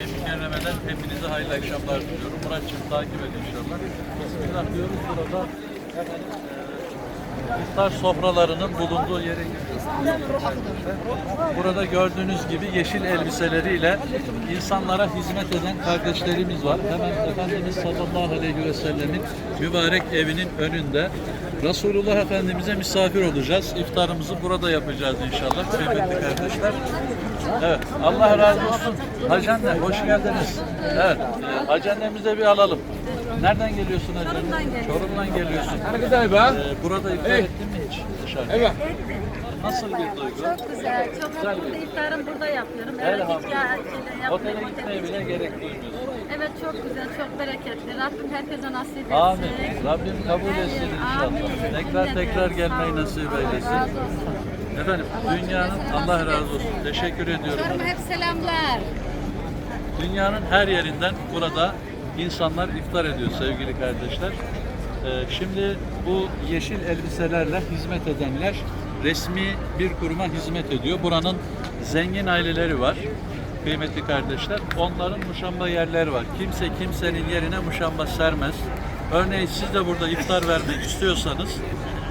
Mükerreme'den hepinize hayırlı akşamlar diliyorum. Muratçım takip edin inşallah. Bismillah diyoruz burada hemen e, iftar sofralarının bulunduğu yere gidiyoruz. Burada gördüğünüz gibi yeşil elbiseleriyle insanlara hizmet eden kardeşlerimiz var. Hemen Efendimiz sallallahu aleyhi ve sellemin mübarek evinin önünde Resulullah Efendimiz'e misafir olacağız. İftarımızı burada yapacağız inşallah kıymetli kardeşler. Evet, Allah razı olsun. Hacı anne, hoş geldiniz. Evet, Hacı annemize bir alalım. Nereden geliyorsun anne? Çorum'dan geliyorum. Çorum'dan geliyorsun. Ne kadar be? Ee, burada iftar Evet. ettin mi hiç dışarıda? Evet. Nasıl bir duygu? Çok güzel. Çok Güzel mutluyum. bir- İftarım burada yapıyorum. Elhamdülillah. Otele gitmeye bile gerek duymuyorsun. Evet çok güzel, çok bereketli. Rabbim herkese nasip etsin. Amin. Rabbim kabul etsin inşallah. Amin. Tekrar tekrar gelmeyi nasip eylesin. Allah razı olsun. Efendim dünyanın Allah razı olsun. Teşekkür ediyorum. Çorum'a hep selamlar. Dünyanın her yerinden burada insanlar iftar ediyor sevgili kardeşler. Ee, şimdi bu yeşil elbiselerle hizmet edenler resmi bir kuruma hizmet ediyor. Buranın zengin aileleri var kıymetli kardeşler. Onların muşamba yerleri var. Kimse kimsenin yerine muşamba sermez. Örneğin siz de burada iftar vermek istiyorsanız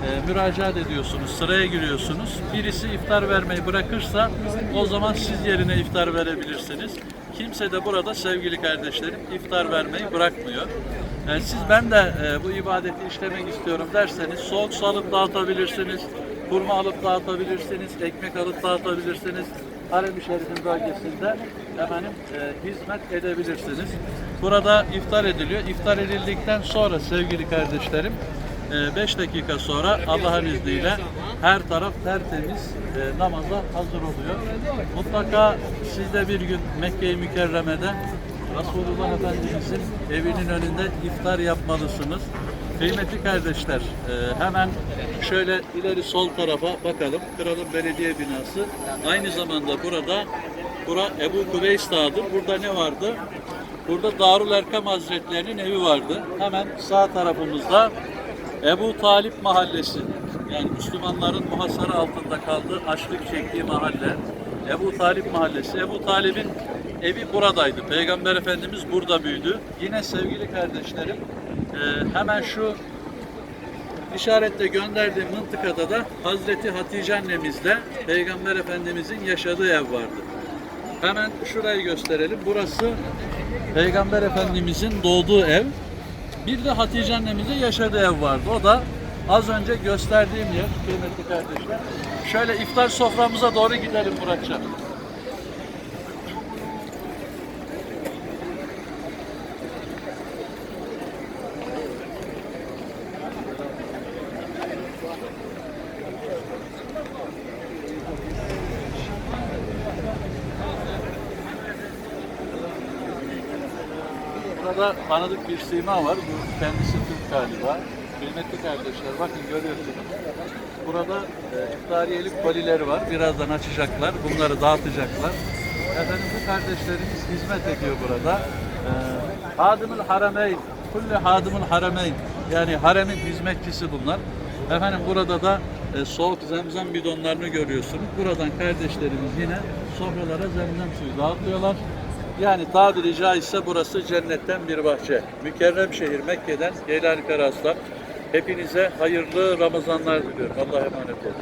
e, müracaat ediyorsunuz, sıraya giriyorsunuz. Birisi iftar vermeyi bırakırsa o zaman siz yerine iftar verebilirsiniz. Kimse de burada sevgili kardeşlerim iftar vermeyi bırakmıyor. E, siz ben de e, bu ibadeti işlemek istiyorum derseniz soğuk su alıp dağıtabilirsiniz, kurma alıp dağıtabilirsiniz, ekmek alıp dağıtabilirsiniz. Harem-i Şerif'in bölgesinde efendim e, hizmet edebilirsiniz. Burada iftar ediliyor. İftar edildikten sonra sevgili kardeşlerim 5 dakika sonra Allah'ın izniyle her taraf tertemiz e, namaza hazır oluyor. Mutlaka siz de bir gün Mekke-i Mükerreme'de Resulullah Efendimizin evinin önünde iftar yapmalısınız. Kıymetli kardeşler, e, hemen şöyle ileri sol tarafa bakalım. Kralın Belediye Binası. Aynı zamanda burada, bura Ebu Kubeys Dağı'dır. Burada ne vardı? Burada Darül Erkam Hazretlerinin evi vardı. Hemen sağ tarafımızda Ebu Talip Mahallesi. Yani Müslümanların muhasara altında kaldığı, açlık çektiği mahalle. Ebu Talip Mahallesi. Ebu Talip'in evi buradaydı. Peygamber Efendimiz burada büyüdü. Yine sevgili kardeşlerim, hemen şu işaretle gönderdiğim mıntıkada da Hazreti Hatice annemizle Peygamber Efendimizin yaşadığı ev vardı. Hemen şurayı gösterelim. Burası Peygamber Efendimizin doğduğu ev. Bir de Hatice annemizin yaşadığı ev vardı. O da az önce gösterdiğim yer kıymetli kardeşler. Şöyle iftar soframıza doğru gidelim Muratcan. Burada tanıdık bir sima var. Bu kendisi Türk galiba. Kıymetli kardeşler bakın görüyorsunuz. Burada e, iftariyelik kolileri var. Birazdan açacaklar. Bunları dağıtacaklar. Efendim bu kardeşlerimiz hizmet ediyor burada. E, Hadımül Harameyn. Kulli Hadımül Harameyn. Yani haremin hizmetçisi bunlar. Efendim burada da e, soğuk zemzem bidonlarını görüyorsunuz. Buradan kardeşlerimiz yine sofralara zemzem suyu dağıtıyorlar. Yani tabiri caizse burası cennetten bir bahçe. Mükerrem şehir Mekke'den Geylani Karaslan. Hepinize hayırlı Ramazanlar diliyorum. Allah'a emanet olun.